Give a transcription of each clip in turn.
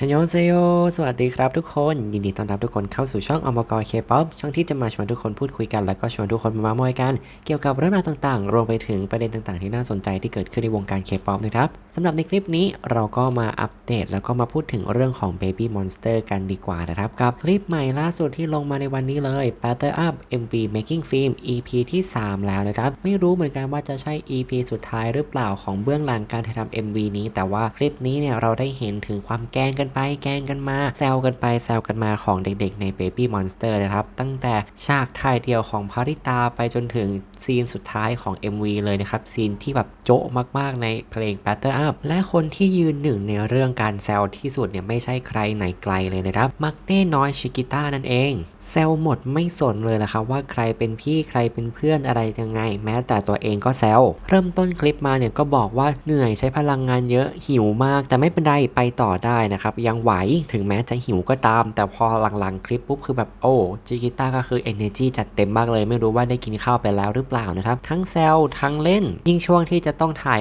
ฮันยองเซโยสวัสดีครับทุกคน ยินดีต้อนรับทุกคนเข้าสู่ช่องอมกรเคป๊อปช่องที่จะมาชวนทุกคนพูดคุยกัน แล้วก็ชวนทุกคนมามามอยกัน เกี่ยวกับเรื่องราวต่างๆ รวมไปถึงประเด็นต่างๆ ที่น่าสนใจที่เกิดขึ้นในวงการเคป๊อปนะครับสำหรับในคลิปนี้เราก็มาอัปเดต แล้วก็มาพูดถึงเรื่องของ Baby Monster กันดีกว่านะครับกับคลิปใหม่ล่าสุดที่ลงมาในวันนี้เลย Batter Up MV Making Film EP ที่ 3 แล้วนะครับไม่รู้เหมือนกันว่าจะใช่ EP สุดท้ายหรือเปล่าของเบื้องหลังการถ่ายทำ MV นี้ แต่ว่าคลิปนี้เนี่ยเราได้เห็นถึงความแกล้งกันไปแกล้งกันมาแซวกันไปแซวกันมาของเด็กๆใน Baby Monster นะครับ ตั้งแต่ฉากถ่ายเดียวของพาริตาไปจนถึงซีนสุดท้ายของ MV เลยนะครับ ซีนที่แบบโจ๊ะมากๆในเพลง Batter Up และคนที่ยืนหนึ่งในเรื่องการแซวที่สุดเนี่ยไม่ใช่ใครไหนไกลเลยนะครับ มักเน่น้อยชิกิต้านั่นเองแซวหมดไม่สนเลยนะครับ ว่าใครเป็นพี่ใครเป็นเพื่อนอะไรยังไง แม้แต่ตัวเองก็แซวเริ่มต้นคลิปมาเนี่ยก็บอกว่าเหนื่อยใช้พลังงานเยอะหิวมาก แต่ไม่เป็นไรไปต่อได้นะครับยังไหวถึงแม้จะหิวก็ตาม แต่พอหลังๆคลิปปุ๊บคือแบบโอ้จิกิต้าก็คือ energy จัดเต็มมากเลย ไม่รู้ว่าได้กินข้าวไปแล้วหรือเปล่านะครับ ทั้งแซวทั้งเล่น ยิ่งช่วงที่จะต้องถ่าย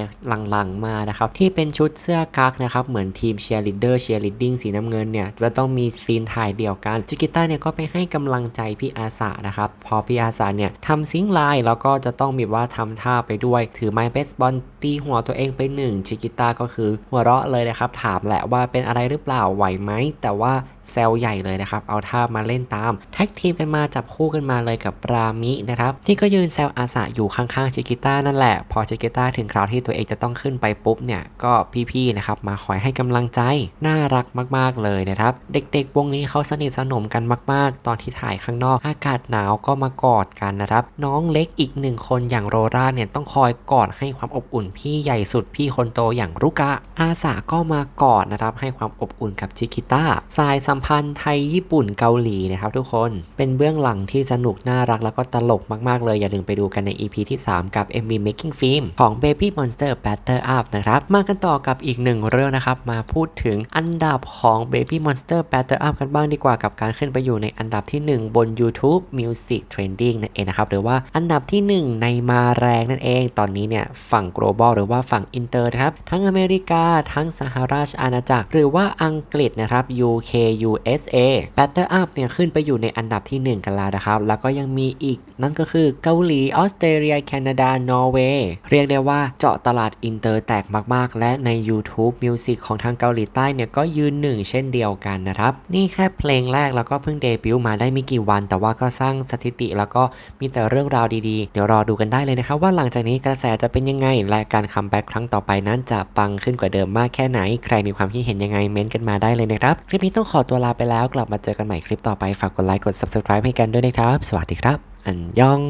หลังๆมานะครับที่เป็นชุดเสื้อกั๊กนะครับเหมือนทีมเชียร์ลีดเดอร์เชียร์ลีดดิ้งสีน้ำเงินเนี่ยจะต้องมีซีนถ่ายเดียวกันจิกิต้าเนี่ยก็ไปให้กำลังใจพี่อาสานะครับพอพี่อาสาเนี่ยทำซิงไลน์แล้วก็จะต้องมีว่าทำท่าไปด้วย ถือไม้เบสบอลตีหัวตัวเองไปหนึ่งชิกิต้าก็คือหัวเราะเลยนะครับถามแหละว่าเป็นอะไรหรือเปปล่าไหวไหม แต่ว่า แซวใหญ่เลยนะครับ เอาท่ามาเล่นตามแท็กทีมกันมาจับคู่กันมาเลยกับรามินะครับที่ก็ยืนแซวอาสาอยู่ข้างๆชิกิต้านั่นแหละ พอชิกิต้าถึงคราวที่ตัวเองจะต้องขึ้นไปปุ๊บเนี่ยก็พี่ๆนะครับมาคอยให้กำลังใจน่ารักมากๆเลยนะครับ เด็กๆวงนี้เขาสนิทสนมกันมาก ๆ ตอนที่ถ่ายข้างนอกอากาศหนาวก็มากอดกันนะครับ น้องเล็กอีกหนึ่งคนอย่างโรราเนี่ยต้องคอยกอดให้ความอบอุ่นพี่ใหญ่สุดพี่คนโตอย่างรุกะ อาสาก็มากอดนะครับให้ความอบอุ่นกับชิกิต้าสายสัมพันธ์ไทยญี่ปุ่นเกาหลีนะครับทุกคน เป็นเบื้องหลังที่สนุกน่ารักแล้วก็ตลกมากๆเลย อย่าลืมไปดูกันใน EP ที่ 3 กับ MV Making Film ของ Baby Monster Batter Up นะครับ มากันต่อกับอีกหนึ่งเรื่องนะครับ มาพูดถึงอันดับของ Baby Monster Batter Up กันบ้างดีกว่ากับการขึ้นไปอยู่ในอันดับที่ 1 บน YouTube Music Trending นั่นเองนะครับหรือว่าอันดับที่ 1 ในมาแรงนั่นเอง ตอนนี้เนี่ยฝั่ง global หรือว่าฝั่ง inter นะครับทั้งอเมริกาทั้งสหราชอาณาจักร หรือว่าอังกฤษนะครับ UK USA Batter Up เนี่ยขึ้นไปอยู่ในอันดับที่ 1 กันแล้วนะครับ แล้วก็ยังมีอีกนั่นก็คือเกาหลีออสเตรเลียแคนาดานอร์เวย์เรียกได้ว่าเจาะตลาดอินเตอร์แตกมาก ๆ และใน YouTube Music ของทางเกาหลีใต้เนี่ยก็ยืนหนึ่งเช่นเดียวกันนะครับ นี่แค่เพลงแรกแล้วก็เพิ่งเดบิวต์มาได้ไม่กี่วัน แต่ว่าก็สร้างสถิติแล้วก็มีแต่เรื่องราวดีๆ เดี๋ยวรอดูกันได้เลยนะครับ ว่าหลังจากนี้กระแสจะเป็นยังไง และการคัมแบ็กครั้งต่อไปนั้นจะปังขึ้นกว่าเดิมมากแค่ไหน ใครมีความคิดเห็นยังไงเม้นกันมาได้เลยนะครับ คลิปนี้ต้องขอตัวลาไปแล้วกลับมาเจอกันใหม่คลิปต่อไป ฝากกดไลค์กด subscribe ให้กันด้วยนะครับ สวัสดีครับ อันยอง